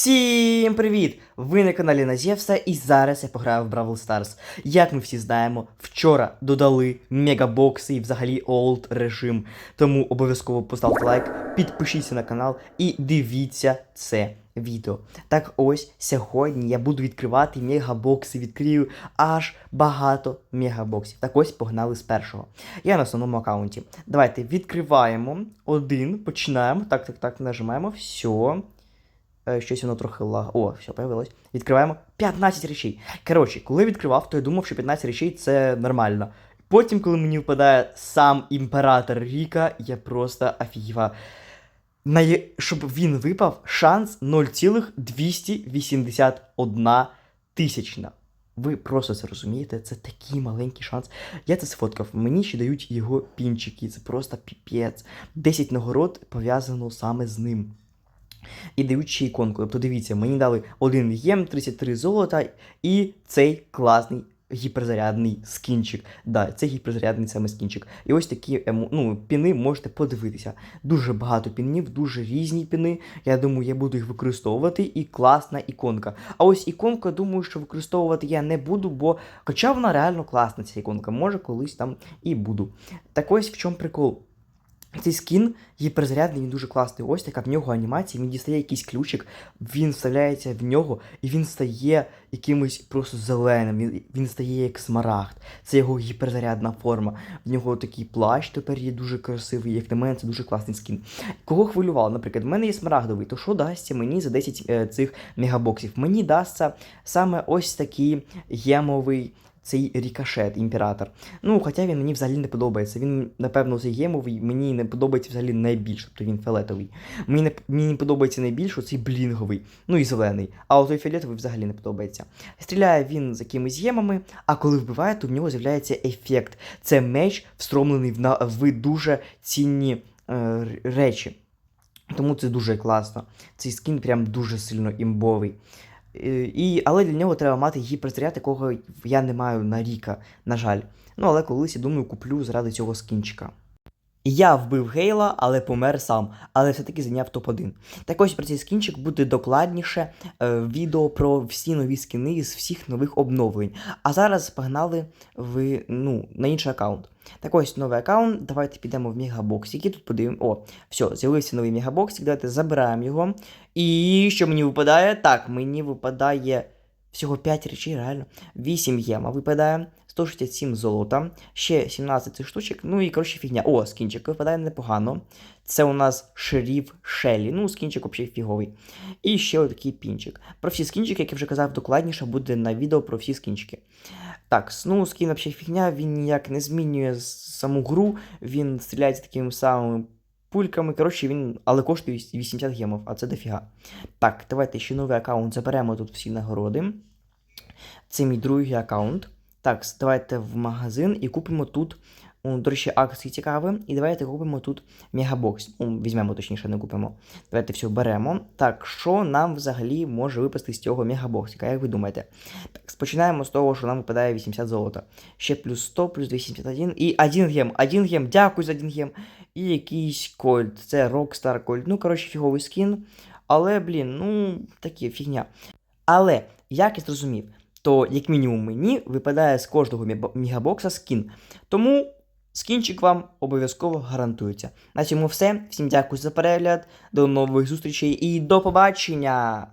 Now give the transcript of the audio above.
Всім привіт! Ви на каналі Назєвса і зараз я пограю в Бравл Stars. Як ми всі знаємо, вчора додали мегабокси і взагалі олд режим. Тому обов'язково поставте лайк, підпишіться на канал і дивіться це відео. Так ось сьогодні я буду відкривати мегабокси, відкрию аж багато мегабоксів. Так ось погнали з першого. Я на основному аккаунті. Давайте відкриваємо один, починаємо. Так, так, так, нажимаємо. Все. Е, Щось воно трохи лаг. О, все, появилось. Відкриваємо 15 речей. Коротше, коли відкривав, то я думав, що 15 речей це нормально. Потім, коли мені випадає сам імператор Ріка, я просто офігівав. На... Щоб він випав, шанс 0,281 тисячна. Ви просто це розумієте, це такий маленький шанс. Я це сфоткав. Мені ще дають його пінчики. Це просто піпець. 10 нагород пов'язано саме з ним. І дають ще іконку. Тобто дивіться, мені дали 1 єм, 33 золота і цей класний гіперзарядний скінчик. Да, це гіперзарядний саме скінчик. І ось такі ему, ну, піни можете подивитися. Дуже багато пінів, дуже різні піни. Я думаю, я буду їх використовувати. І класна іконка. А ось іконку, думаю, що використовувати я не буду, бо хоча вона реально класна, ця іконка, може колись там і буду. Так ось в чому прикол. Цей скін гіперзарядний, він дуже класний. Ось така в нього анімація, він дістає якийсь ключик, він вставляється в нього, і він стає якимось просто зеленим. Він, він стає як смарагд. Це його гіперзарядна форма. В нього такий плащ тепер є дуже красивий. Як на мене, це дуже класний скін. Кого хвилювало? Наприклад, в мене є смарагдовий, то що дасться мені за 10 е, цих мегабоксів? Мені дасться саме ось такий гемовий цей рікошет, імператор. Ну, хоча він мені взагалі не подобається. Він, напевно, цей гемовий мені не подобається взагалі найбільше, тобто він фіолетовий. Мені не, мені подобається найбільше цей блінговий, ну і зелений. А отой фіолетовий взагалі не подобається. Стріляє він з якимись гемами, а коли вбиває, то в нього з'являється ефект. Це меч, встромлений в, на, в дуже цінні е, речі. Тому це дуже класно. Цей скін прям дуже сильно імбовий. Е, І, але для нього треба мати гіперзаряд, якого я не маю на Ріка, на жаль. Ну, але колись, я думаю, куплю заради цього скінчика. Я вбив Гейла, але помер сам, але все-таки зайняв топ-1. Так ось про цей скінчик буде докладніше е, відео про всі нові скіни з всіх нових обновлень. А зараз погнали в, ну, на інший аккаунт. Так ось новий аккаунт. Давайте підемо в мегабоксики. Тут подивимо. О, все, з'явився новий мегабоксик. Давайте забираємо його. І що мені випадає? Так, мені випадає всього 5 речей, реально. 8 єма випадає. 167 золота, ще 17 цих штучок, ну і коротше фігня. О, скінчик випадає непогано. Це у нас шеріф Шелі. Ну, скінчик взагалі фіговий. І ще отакий пінчик. Про всі скінчики, як я вже казав, докладніше буде на відео про всі скінчики. Так, ну скін взагалі фігня, він ніяк не змінює саму гру, він стріляється такими самими пульками. Коротше, він, але коштує 80 гемов, а це дофіга. Так, давайте ще новий аккаунт заберемо тут всі нагороди. Це мій другий аккаунт. Так, давайте в магазин і купимо тут, до речі, акції цікаві. І давайте купимо тут мегабокс. Ну, візьмемо, точніше, не купимо. Давайте все беремо. Так, що нам взагалі може випасти з цього мегабоксика, як ви думаєте? Так, починаємо з того, що нам випадає 80 золота. Ще плюс 100, плюс 251 і 1 гем. 1 гем, дякую за 1 гем. І якийсь кольт. Це Rockstar Colt. Ну, коротше, фіговий скін. Але, блін, ну, такі фігня. Але, як я зрозумів, то як мінімум мені випадає з кожного мігабокса скін. Тому скінчик вам обов'язково гарантується. На цьому все. Всім дякую за перегляд, до нових зустрічей і до побачення!